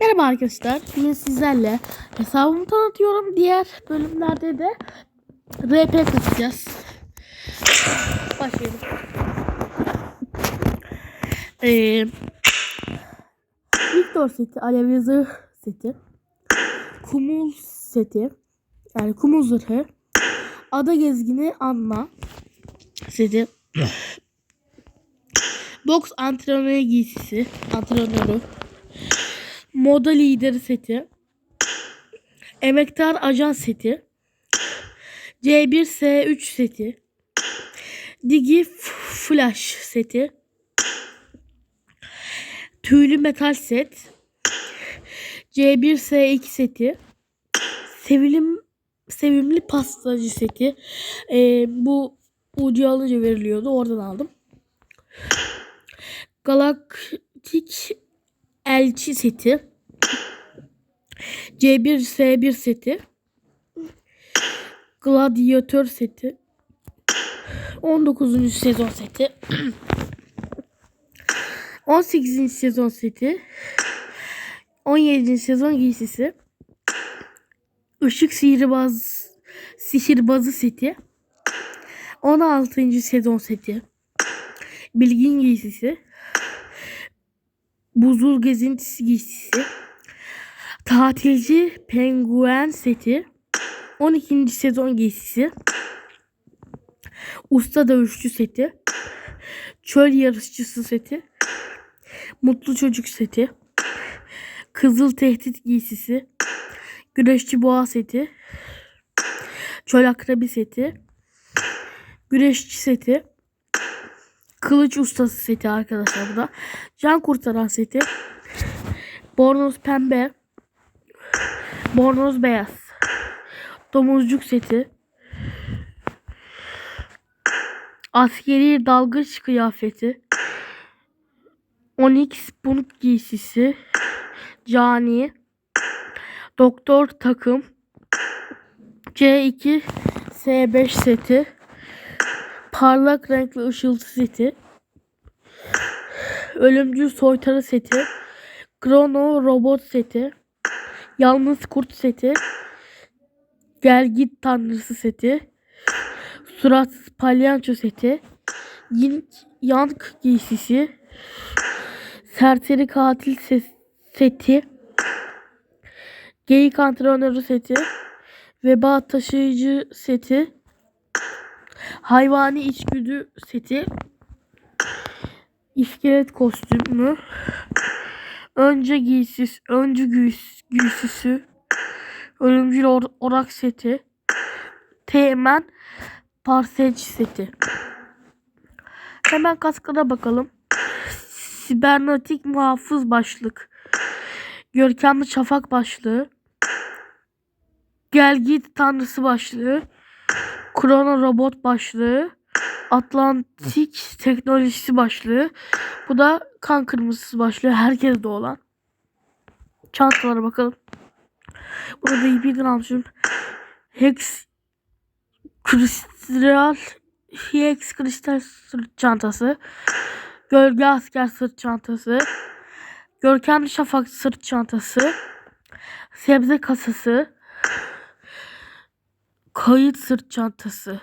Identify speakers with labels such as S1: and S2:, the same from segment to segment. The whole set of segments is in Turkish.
S1: Merhaba arkadaşlar. Bugün sizlerle hesabımı tanıtıyorum. Diğer bölümlerde de RP katacağız. Başlayalım. Ee, Victor seti, Alev Yazı seti, Kumul seti, yani Kumul zırhı, Ada Gezgini Anna seti, Boks antrenörü giysisi, antrenörü, Moda lideri seti. Emektar ajan seti. C1S3 seti. Digi Flash seti. Tüylü metal set. C1S2 seti. Sevilim sevimli pastacı seti. Ee, bu ucu alınca veriliyordu. Oradan aldım. Galaktik elçi seti. C1S1 seti. Gladyatör seti. 19. sezon seti. 18. sezon seti. 17. sezon giysisi. Işık sihirbaz sihirbazı seti. 16. sezon seti. Bilgin giysisi. Buzul gezintisi giysisi. Tatilci penguen seti. 12. sezon giysisi. Usta dövüşçü seti. Çöl yarışçısı seti. Mutlu çocuk seti. Kızıl tehdit giysisi. Güreşçi boğa seti. Çöl akrabi seti. Güreşçi seti. Kılıç ustası seti arkadaşlar bu da. Can kurtaran seti. Bornoz pembe. Bornoz beyaz. Domuzcuk seti. Askeri dalgıç kıyafeti. Onyx bunuk giysisi. Cani. Doktor takım. C2 S5 seti. Parlak renkli ışıltı seti. Ölümcül soytarı seti. Chrono robot seti. Yalnız kurt seti. Gel git tanrısı seti. Suratsız palyanço seti. Yin yank giysisi. Serseri katil ses, seti. Geyik antrenörü seti. Veba taşıyıcı seti. Hayvani içgüdü seti. İskelet kostümü. Önce giysis, öncü giys, giysisi. Ölümcül or, orak seti. Teğmen parselç seti. Hemen kaskına bakalım. Sibernetik muhafız başlık. Görkemli şafak başlığı. Gel git tanrısı başlığı. Krono robot başlığı. Atlantik teknolojisi başlığı. Bu da kan kırmızısı başlığı. Herkeste olan. Çantalara bakalım. Burada BB'den almışım. Hex Kristal Hex Kristal sırt çantası. Gölge asker sırt çantası. Görkemli şafak sırt çantası. Sebze kasası. Kayıt sırt çantası.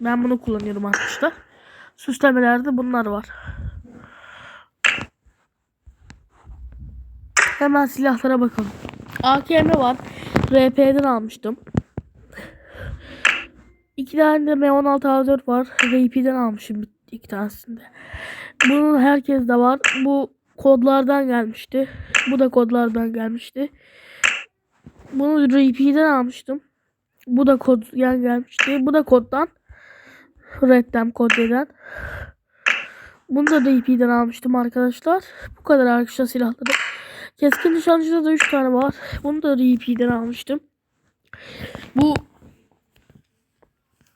S1: Ben bunu kullanıyorum arkadaşlar. Süslemelerde bunlar var. Hemen silahlara bakalım. AKM var. RP'den almıştım. İki tane de M16 A4 var. RP'den almışım iki tanesinde. Bunun herkes de var. Bu kodlardan gelmişti. Bu da kodlardan gelmişti. Bunu RP'den almıştım. Bu da koddan gelmişti. Bu da koddan. Red'den kodeden. Bunu da DP'den almıştım arkadaşlar. Bu kadar arkadaşlar silahları. Keskin nişancıda da 3 tane var. Bunu da DP'den almıştım. Bu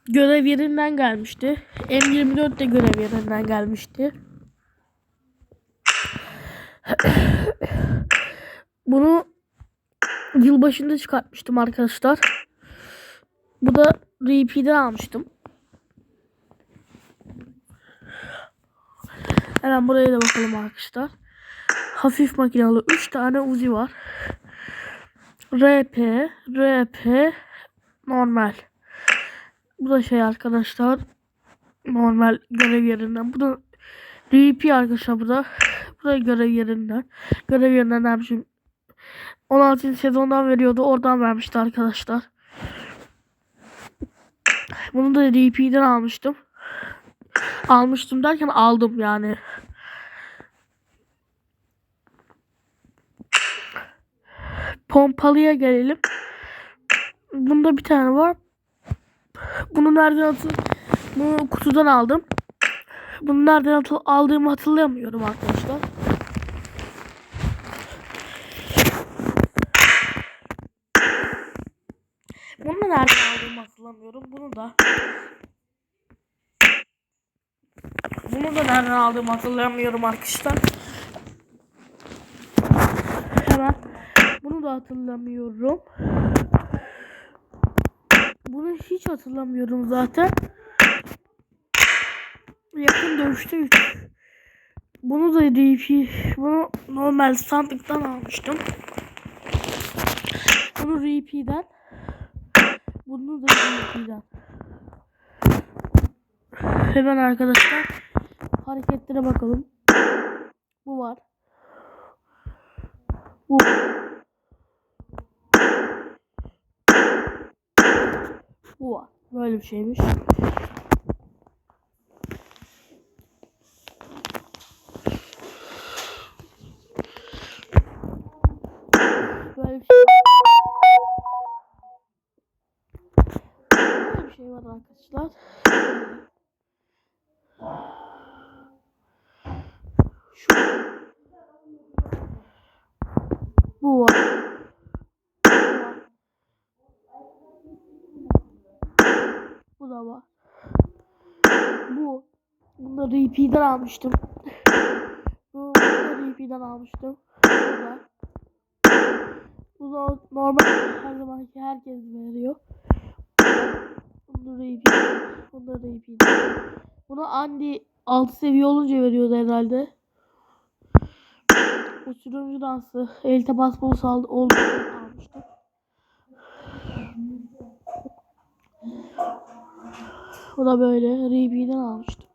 S1: görev yerinden gelmişti. M24 de görev yerinden gelmişti. Bunu yılbaşında çıkartmıştım arkadaşlar. Bu da RP'den almıştım. Hemen buraya da bakalım arkadaşlar. Hafif makinalı 3 tane Uzi var. RP, RP, normal. Bu da şey arkadaşlar. Normal görev yerinden. Bu da RP arkadaşlar bu da. Bu da görev yerinden. Görev yerinden yapmışım? 16. sezondan veriyordu. Oradan vermişti arkadaşlar. Bunu da RP'den almıştım. Almıştım derken aldım yani. Pompalıya gelelim. Bunda bir tane var. Bunu nereden atıl? Bunu kutudan aldım. Bunu nereden atıl aldığımı hatırlayamıyorum arkadaşlar. Bunu nereden aldığımı hatırlamıyorum. Bunu da. Bunu da nereden aldığımı hatırlamıyorum arkadaşlar. Hemen. Bunu da hatırlamıyorum. Bunu hiç hatırlamıyorum zaten. Yakın dövüşte 3. Bunu da RP, bunu normal sandıktan almıştım. Bunu RP'den. Bunu da RP'den. Hemen arkadaşlar hareketlere bakalım. Bu var. Bu. Bu var. Böyle bir şeymiş. Böyle bir şey. Böyle bir şey var arkadaşlar. Şu. Bu. Bu da var. Bu. Bunu RP'den almıştım. Bu RP'den almıştım. Bu da. Bu da normal her zamanki herkes veriyor. Bunu da RP. Bunu RP'den. Bunu Andy 6 seviye olunca veriyordu herhalde. Sürümcü dansı. Elite basbol saldı oldu almıştım. Bu da böyle RB'den almıştım.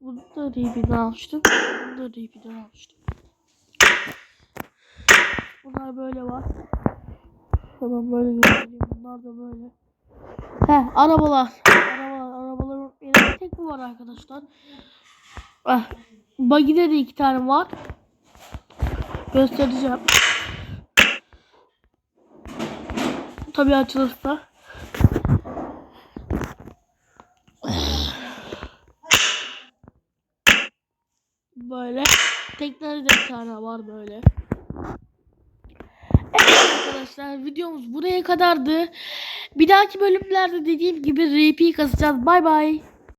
S1: Bunu da RB'den almıştım. Bunu da RB'den almıştım. Bunlar böyle var. Hemen böyle göstereyim. Bunlar da böyle. He arabalar. Arabalar. Arabaların benim tek bu var arkadaşlar. Ah, Buggy'de de iki tane var. Göstereceğim. Tabii açılırsa. Böyle. De bir tane var böyle. Evet arkadaşlar videomuz buraya kadardı. Bir dahaki bölümlerde dediğim gibi RP kasacağız. Bay bay.